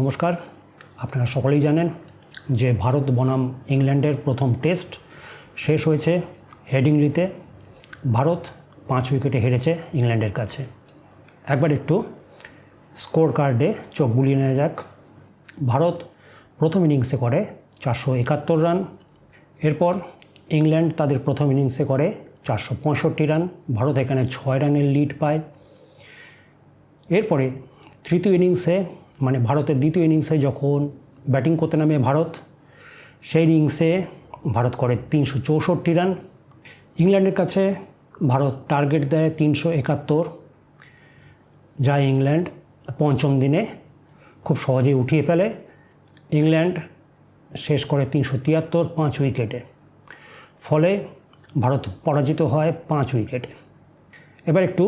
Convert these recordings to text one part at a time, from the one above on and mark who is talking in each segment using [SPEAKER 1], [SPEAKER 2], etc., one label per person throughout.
[SPEAKER 1] নমস্কার। আপনারা সকলেই জানেন যে ভারত বনাম ইংল্যান্ডের প্রথম টেস্ট শেষ হয়েছে হেডিংলিতে ভারত পাঁচ উইকেটে হেরেছে ইংল্যান্ডের কাছে। একবার একটু স্কোর কার্ডে চোখ বুলিয়ে নেওয়া যাক। ভারত প্রথম ইনিংসে করে চারশো একাত্তর রান। এরপর ইংল্যান্ড তাদের প্রথম ইনিংসে করে চারশো পঁয়ষট্টি রান। ভারত এখানে ছয় রানের লিড পায়। এরপরে তৃতীয় ইনিংসে মানে ভারতের দ্বিতীয় ইনিংসে যখন ব্যাটিং করতে নামে ভারত, সেই ইনিংসে ভারত করে তিনশো চৌষট্টি রান ইংল্যান্ডের কাছে ভারত টার্গেট দেয় তিনশো একাত্তর, যা ইংল্যান্ড পঞ্চম দিনে খুব সহজেই উঠিয়ে ফেলে। ইংল্যান্ড শেষ করে তিনশো তিয়াত্তর পাঁচ উইকেটে। ফলে ভারত পরাজিত হয় পাঁচ উইকেটে। এবার একটু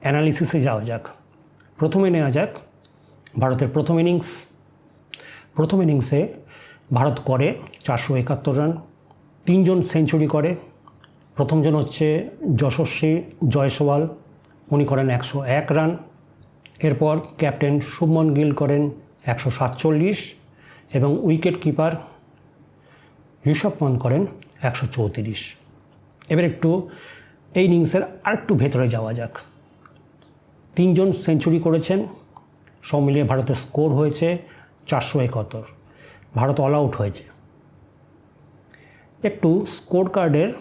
[SPEAKER 1] অ্যানালিসিসে যাওয়া যাক। প্রথমে নেওয়া যাক ভারতের প্রথম ইনিংস। প্রথম ইনিংসে ভারত করে চারশো একাত্তর রান, তিনজন সেঞ্চুরি করে। প্রথমজন হচ্ছে যশস্বী জয়সওয়াল, উনি করেন একশো এক রান। এরপর ক্যাপ্টেন শুভমন গিল করেন একশো সাতচল্লিশ এবং উইকেট কিপার ঋষভ পন্ত করেন একশো চৌত্রিশ। এবার একটু এই ইনিংসের আরেকটু ভেতরে যাওয়া যাক। তিনজন সেঞ্চুরি করেছেন সব মিলিয়ে ভারতের স্কোর হয়েছে চারশো একাত্তর। ভারত অল আউট হয়েছে। একটু স্কোর কার্ডের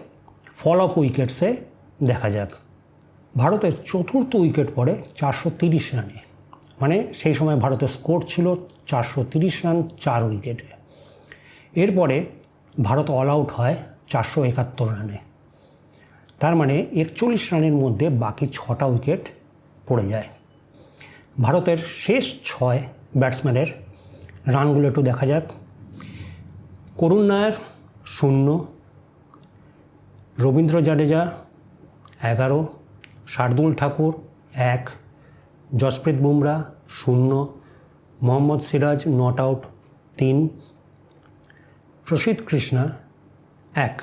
[SPEAKER 1] ফল অফ উইকেটসে দেখা যাক। ভারতের চতুর্থ উইকেট পড়ে চারশো তিরিশ রানে। মানে সেই সময় ভারতের স্কোর ছিল চারশো তিরিশ রান চার উইকেটে এরপরে ভারত অল আউট হয় চারশো একাত্তর রানে। তার মানে একচল্লিশ রানের মধ্যে বাকি ছটা উইকেট পড়ে যায়। ভারতের শেষ ছয় ব্যাটসম্যানের রানগুলো একটু দেখা যাক। করুণ নায়ার শূন্য, রবীন্দ্র জাডেজা এগারো, শার্দুল ঠাকুর এক, জসপ্রীত বুমরা শূন্য, মোহাম্মদ সিরাজ নট আউট তিন, প্রসিদ্ধ কৃষ্ণা এক।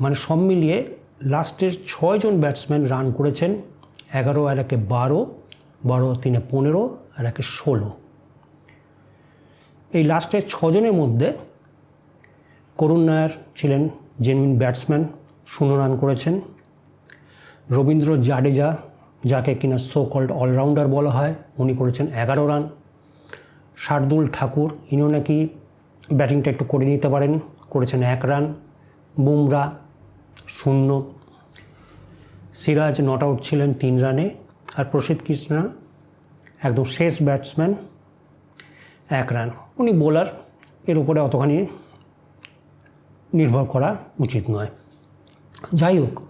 [SPEAKER 1] মানে সব মিলিয়ে লাস্টের ছয়জন ব্যাটসম্যান রান করেছেন, এগারো আর একে বারো। বারো, তিনে পনেরো আর একে ষোলো। এই লাস্টের ছজনের মধ্যে করুণ নায়ার ছিলেন জেনুইন ব্যাটসম্যান শূন্য রান করেছেন। রবীন্দ্র জাডেজা, যাকে কিনা সো কল্ড অলরাউন্ডার বলা হয়, উনি করেছেন এগারো রান শার্দুল ঠাকুর, ইনিও নাকি ব্যাটিংটা একটু করে নিতে পারেন, করেছেন এক রান বুমরা, শূন্য। সিরাজ নট আউট ছিলেন তিন রানে আর প্রসিদ্ধ কৃষ্ণা, একদম শেষ ব্যাটসম্যান, এক রান। উনি বোলার, এর উপরে অতখানি নির্ভর করা উচিত নয়। যাই হোক,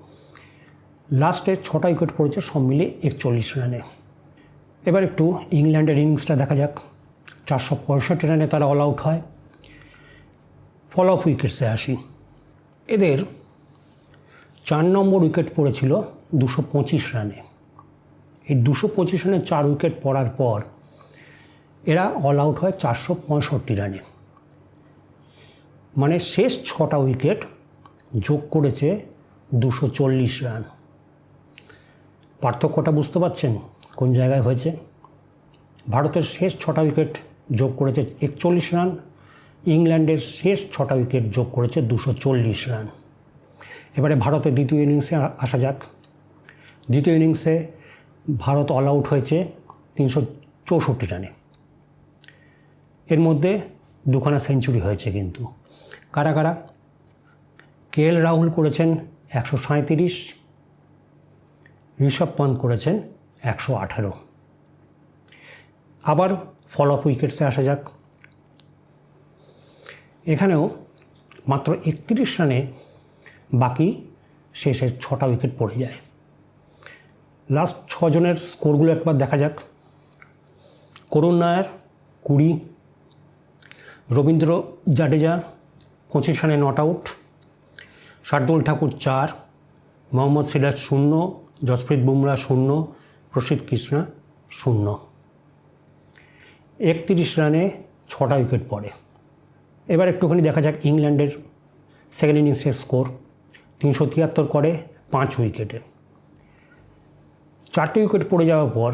[SPEAKER 1] লাস্টে ছটা উইকেট পড়েছে, সব মিলিয়ে একচল্লিশ রানে। এবার একটু ইংল্যান্ডের ইনিংসটা দেখা যাক। চারশো পঁয়ষট্টি রানে তারা অল আউট হয়। ফল অফ উইকেটসে আসি। এদের চার নম্বর উইকেট পড়েছিল দুশো পঁচিশ রানে। এই দুশো পঁচিশ রানে চার উইকেট পড়ার পর এরা অল আউট হয় চারশো পঁয়ষট্টি রানে। মানে শেষ ছটা উইকেট যোগ করেছে দুশো চল্লিশ রান। পার্থক্যটা বুঝতে পারছেন কোন জায়গায় হয়েছে? ভারতের শেষ ছটা উইকেট যোগ করেছে একচল্লিশ রান, ইংল্যান্ডের শেষ ছটা উইকেট যোগ করেছে দুশো চল্লিশ রান। এবারে ভারতের দ্বিতীয় ইনিংসে আসা যাক। দ্বিতীয় ইনিংসে ভারত অল আউট হয়েছে তিনশো চৌষট্টি রানে। এর মধ্যে দুখানা সেঞ্চুরি হয়েছে কিন্তু। কারা কারা? কে এল রাহুল করেছেন একশো সাঁত্রিশ ঋষভ পন্ত করেছেন একশো আঠারো। আবার ফল অফ উইকেটসে আসা যাক। এখানেও মাত্র একত্রিশ রানে বাকি শেষের ছটা উইকেট পড়ে যায়। লাস্ট ছজনের স্কোরগুলো একবার দেখা যাক। করুণ নায়ার, কুড়ি। রবীন্দ্র জাডেজা, পঁচিশ রানে নট আউট শার্দুল ঠাকুর চার। মোহাম্মদ সিরাজ শূন্য। জসপ্রীত বুমরা শূন্য। প্রসিদ্ধ কৃষ্ণা শূন্য। একত্রিশ রানে ছটা উইকেট পড়ে। এবার একটুখানি দেখা যাক ইংল্যান্ডের সেকেন্ড ইনিংসের স্কোর তিনশো তিয়াত্তর করে পাঁচ উইকেটে চারটে উইকেট পড়ে যাওয়ার পর,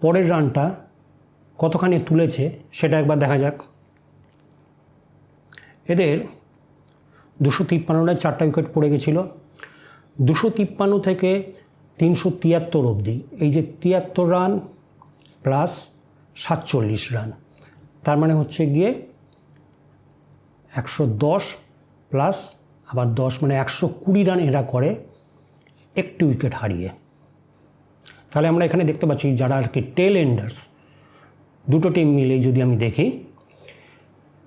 [SPEAKER 1] পরের রানটা কতখানি তুলেছে সেটা একবার দেখা যাক। এদের দুশো তিপ্পান্ন রানে চারটা উইকেট পড়ে গেছিল। দুশো তিপ্পান্ন থেকে তিনশো তিয়াত্তর অবধি। এই যে তিয়াত্তর রান প্লাস সাতচল্লিশ রান, তার মানে হচ্ছে গিয়ে একশো দশ প্লাস আবার দশ মানে একশো কুড়ি রান এরা করে একটি উইকেট হারিয়ে। তাহলে আমরা এখানে দেখতে পাচ্ছি যারা আর কি টেল এন্ডার্স দুটো টিম মিলে যদি আমি দেখি,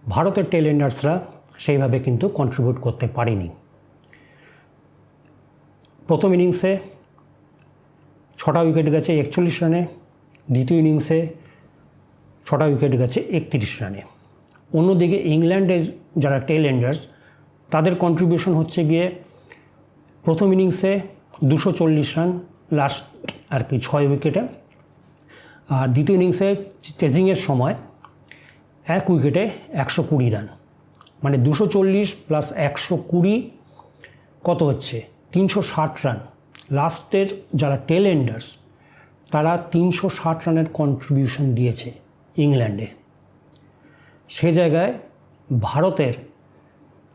[SPEAKER 1] ভারতের টেল এন্ডার্সরা সেইভাবে কিন্তু কন্ট্রিবিউট করতে পারেনি। প্রথম ইনিংসে ছটা উইকেট গেছে একচল্লিশ রানে, দ্বিতীয় ইনিংসে ছটা উইকেট গেছে একত্রিশ রানে। অন্যদিকে ইংল্যান্ডের যারা টেল এন্ডার্স তাদের কন্ট্রিবিউশন হচ্ছে গিয়ে প্রথম ইনিংসে দুশো চল্লিশ রান লাস্ট আর কি ছয় উইকেটে। আর দ্বিতীয় ইনিংসে চেজিংয়ের সময় এক উইকেটে একশো কুড়ি রান। মানে দুশো চল্লিশ প্লাস একশো কুড়ি কত হচ্ছে? তিনশো ষাট রান। লাস্টের যারা টেল এন্ডার্স তারা তিনশো ষাট রানের কন্ট্রিবিউশন দিয়েছে ইংল্যান্ডে। সে জায়গায় ভারতের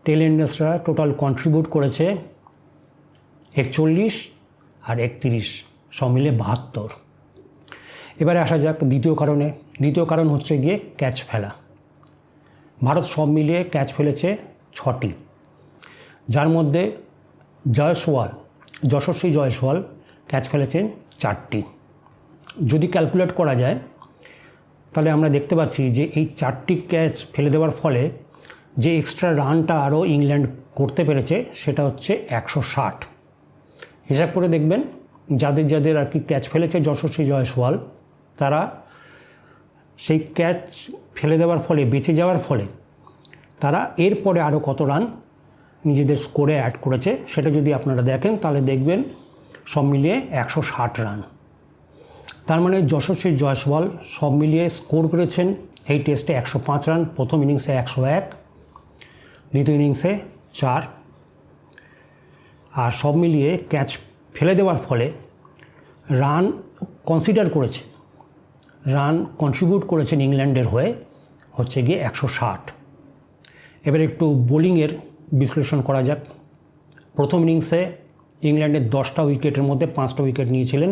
[SPEAKER 1] টেল এন্ডার্সরা টোটাল কন্ট্রিবিউট করেছে একচল্লিশ আর একত্রিশ সব মিলে বাহাত্তর। এবারে আসা যাক দ্বিতীয় কারণে। দ্বিতীয় কারণ হচ্ছে গিয়ে ক্যাচ ফেলা। ভারত সব মিলিয়ে ক্যাচ ফেলেছে ছটি। যার মধ্যে জয়সওয়াল, যশস্বী জয়সওয়াল ক্যাচ ফেলেছেন চারটি। যদি ক্যালকুলেট করা যায়, তাহলে আমরা দেখতে পাচ্ছি যে এই চারটি ক্যাচ ফেলে দেওয়ার ফলে যে এক্সট্রা রানটা আরও ইংল্যান্ড করতে পেরেছে, সেটা হচ্ছে একশো ষাট। হিসাব করে দেখবেন, যাদের যাদের আর কি ক্যাচ ফেলেছে যশস্বী জয়সওয়াল তারা সেই ক্যাচ ফেলে দেওয়ার ফলে, বেঁচে যাওয়ার ফলে, তারা এরপরে আরও কত রান নিজেদের স্কোরে অ্যাড করেছে, সেটা যদি আপনারা দেখেন, তাহলে দেখবেন সব মিলিয়ে একশো ষাট রান তার মানে যশস্বী জয়সওয়াল সব মিলিয়ে স্কোর করেছেন, এই টেস্টে একশো পাঁচ রান প্রথম ইনিংসে একশো এক, দ্বিতীয় ইনিংসে চার আর সব মিলিয়ে ক্যাচ ফেলে দেওয়ার ফলে রান কনসিডার করেছে। রান কন্ট্রিবিউট করেছেন ইংল্যান্ডের হয়ে হচ্ছে গিয়ে একশো ষাট। এবার একটু বোলিংয়ের বিশ্লেষণ করা যাক। প্রথম ইনিংসে ইংল্যান্ডের দশটা উইকেটের মধ্যে পাঁচটা উইকেট নিয়েছিলেন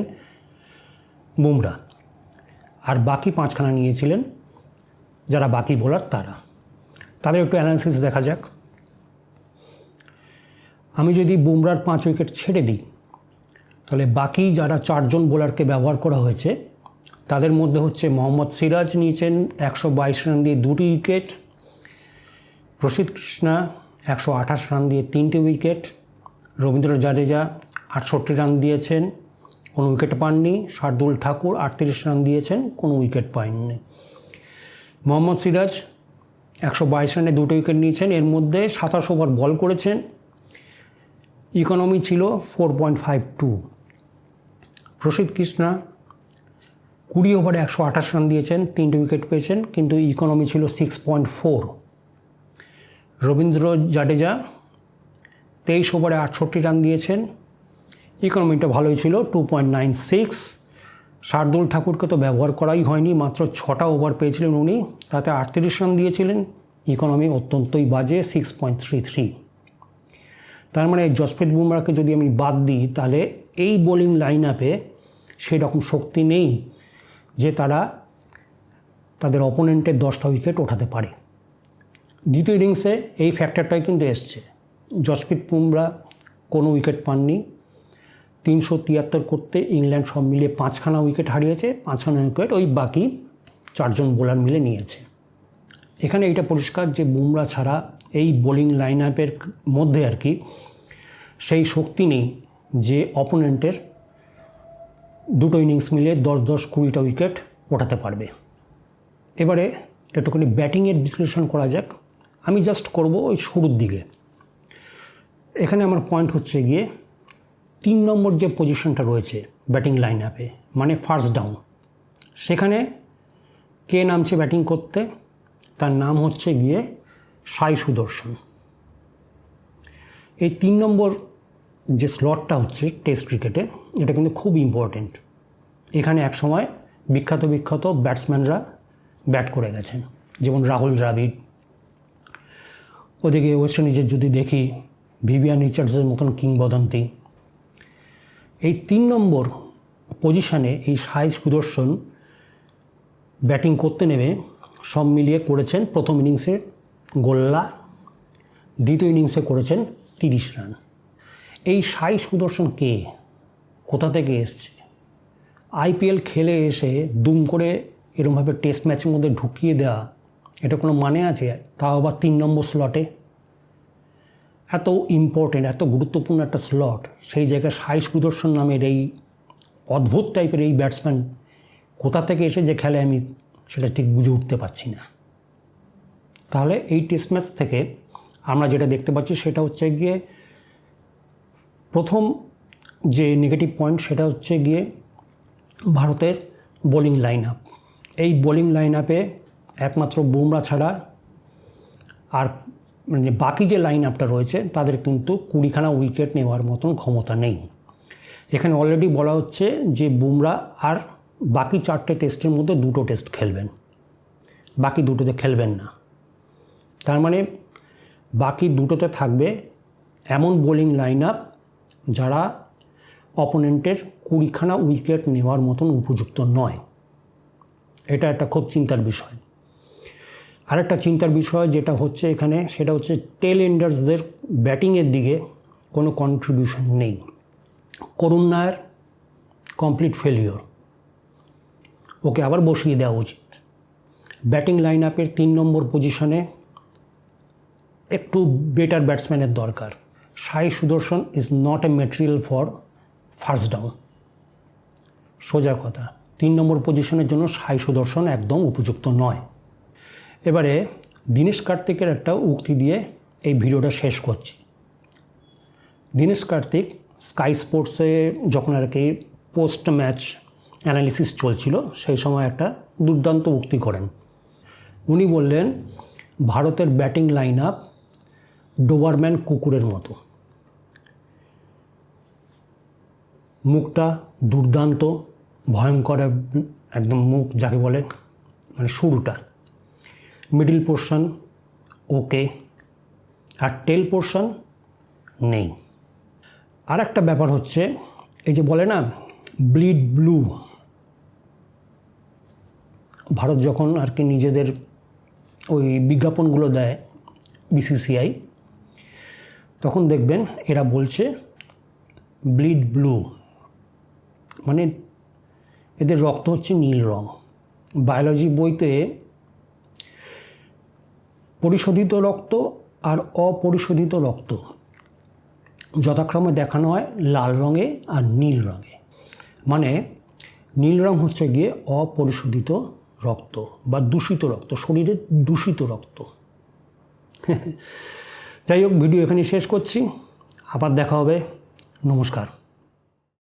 [SPEAKER 1] বুমরা। আর বাকি পাঁচখানা নিয়েছিলেন যারা বাকি বোলার তারা। তাদের একটু অ্যানালিসিস দেখা যাক। আমি যদি বুমরার পাঁচ উইকেট ছেড়ে দিই, তাহলে বাকি যারা চারজন বোলারকে ব্যবহার করা হয়েছে, তাদের মধ্যে হচ্ছে মোহাম্মদ সিরাজ নিয়েছেন একশো বাইশ রান দিয়ে দুটি উইকেট, প্রসিদ্ধ কৃষ্ণা একশো আঠাশ রান দিয়ে তিনটি উইকেট, রবীন্দ্র জাডেজা আটষট্টি রান দিয়েছেন, কোনো উইকেট পাননি, শার্দুল ঠাকুর আটত্রিশ রান দিয়েছেন, কোনো উইকেট পাননি। মোহাম্মদ সিরাজ একশো বাইশ রানে দুটো উইকেট নিয়েছেন, এর মধ্যে সাতাশ ওভার বল করেছেন ইকোনমি ছিল ফোর পয়েন্ট ফাইভ টু প্রসিদ্ধ কৃষ্ণা কুড়ি ওভারে একশো আঠাশ রান দিয়েছেন, তিনটে উইকেট পেয়েছেন, কিন্তু ইকোনমি ছিল six point four Ravindra Jadeja তেইশ ওভারে আটষট্টি রান দিয়েছেন ইকোনমিটা ভালোই ছিল two point nine six Shardul ঠাকুরকে তো ব্যবহার করাই হয়নি, মাত্র ছটা ওভার পেয়েছিলেন উনি, তাতে আটত্রিশ রান দিয়েছিলেন ইকোনমি অত্যন্তই বাজে সিক্স পয়েন্ট থ্রি থ্রি তার মানে জসপ্রীত বুমরাকে যদি আমি বাদ দিই, তাহলে এই বোলিং লাইন আপে সেই রকম শক্তি নেই যে তারা তাদের অপোনেন্টের দশটা উইকেট ওঠাতে পারে। দ্বিতীয় ইনিংসে এই ফ্যাক্টরটাই কিন্তু এসছে। জসপ্রীত বুমরা কোনো উইকেট পাননি। তিনশো তিয়াত্তর করতে ইংল্যান্ড সব মিলিয়ে পাঁচখানা উইকেট হারিয়েছে, পাঁচখানা উইকেট ওই বাকি চারজন বোলার মিলে নিয়েছে। এখানে এটা পরিষ্কার যে বুমরা ছাড়া এই বোলিং লাইন আপের মধ্যে আর কি সেই শক্তি নেই যে অপোনেন্টের দুটো ইনিংস মিলে দশ দশ কুড়িটা উইকেট ওঠাতে পারবে। এবারে একটুখানি ব্যাটিংয়ের বিশ্লেষণ করা যাক। আমি জাস্ট করব ওই শুরুর দিকে। এখানে আমার পয়েন্ট হচ্ছে গিয়ে তিন নম্বর যে পজিশনটা রয়েছে ব্যাটিং লাইন আপে মানে ফার্স্ট ডাউন, সেখানে কে নামছে ব্যাটিং করতে? তার নাম হচ্ছে গিয়ে সাই সুদর্শন। এই তিন নম্বর যে স্লটটা হচ্ছে টেস্ট ক্রিকেটে এটা কিন্তু খুব ইম্পর্টেন্ট এখানে এক সময় বিখ্যাত বিখ্যাত ব্যাটসম্যানরা ব্যাট করে গেছেন, যেমন রাহুল দ্রাবিড়। ওদিকে ওয়েস্ট ইন্ডিজের যদি দেখি ভিভিয়ান রিচার্ডসের মতন কিংবদন্তি। এই তিন নম্বর পজিশানে এই সাই সুদর্শন ব্যাটিং করতে নেমে সব মিলিয়ে করেছেন প্রথম ইনিংসে গোল্লা দ্বিতীয় ইনিংসে করেছেন তিরিশ রান। এই সাই সুদর্শন কে? কোথা থেকে এসছে? আইপিএল খেলে এসে দুম করে এরমভাবে টেস্ট ম্যাচের মধ্যে ঢুকিয়ে দেওয়া এটা কোনো মানে আছে? তাও আবার তিন নম্বর স্লটে এত ইম্পর্টেন্ট এত গুরুত্বপূর্ণ একটা স্লট সেই জায়গায় সাই সুদর্শন নামের এই অদ্ভুত টাইপের এই ব্যাটসম্যান কোথা থেকে এসে যে খেলে আমি সেটা ঠিক বুঝে উঠতে পারছি না। তাহলে এই টেস্ট ম্যাচ থেকে আমরা যেটা দেখতে পাচ্ছি সেটা হচ্ছে গিয়ে প্রথম যে নেগেটিভ পয়েন্ট সেটা হচ্ছে গিয়ে ভারতের বোলিং লাইন আপ এই বোলিং লাইন আপে একমাত্র বুমরা ছাড়া আর মানে বাকি যে লাইন আপটা রয়েছে, তাদের কিন্তু কুড়িখানা উইকেট নেওয়ার মতন ক্ষমতা নেই। এখানে অলরেডি বলা হচ্ছে যে বুমরা আর বাকি চারটে টেস্টের মধ্যে দুটো টেস্ট খেলবেন। বাকি দুটোতে খেলবেন না। তার মানে বাকি দুটোতে থাকবে এমন বোলিং লাইন আপ যারা অপোনেন্টের কুড়িখানা উইকেট নেওয়ার মতন উপযুক্ত নয়। এটা একটা খুব চিন্তার বিষয়। আরেকটা চিন্তার বিষয় যেটা হচ্ছে এখানে, সেটা হচ্ছে টেল এন্ডার্সদের ব্যাটিংয়ের দিকে কোনো কন্ট্রিবিউশন নেই। করুণ নায়ার কমপ্লিট ফেলিওর ওকে আবার বসিয়ে দেওয়া উচিত। ব্যাটিং লাইন আপের তিন নম্বর পজিশনে একটু বেটার ব্যাটসম্যানের দরকার। Sai Sudharsan is not a material for first down সোজা কথা, তিন নম্বর পজিশনের জন্য সাই সুদর্শন একদম উপযুক্ত নয়। এবারে দীনেশ কার্তিকের একটা উক্তি দিয়ে এই ভিডিওটা শেষ করছি। দীনেশ কার্তিক স্কাই স্পোর্টসে যখন আর কি পোস্ট ম্যাচ অ্যানালিসিস চলছিল, সেই সময় একটা দুর্দান্ত উক্তি করেন। উনি বললেন, ভারতের ব্যাটিং লাইন আপ ডোবারম্যান কুকুরের মতো। মুখটা দুর্দান্ত, ভয়ঙ্কর একদম মুখ যাকে বলে মানে শুরুটা। Middle portion, okay. আর টেল পোর্শন, নেই। আর একটা ব্যাপার হচ্ছে, এই যে বলে না, ব্লিড ব্লু। ভারত যখন আর কি নিজেদের ওই বিজ্ঞাপনগুলো দেয়, বিসিসিআই তখন দেখবেন এরা বলছে ব্লিড ব্লু মানে এদের রক্ত হচ্ছে নীল রং। বায়োলজি বইতে পরিশোধিত রক্ত আর অপরিশোধিত রক্ত যথাক্রমে দেখানো হয় লাল রঙে আর নীল রঙে। মানে নীল রং হচ্ছে গিয়ে অপরিশোধিত রক্ত বা দূষিত রক্ত শরীরের দূষিত রক্ত। যাই হোক ভিডিও এখানে শেষ করছি। আবার দেখা হবে। নমস্কার।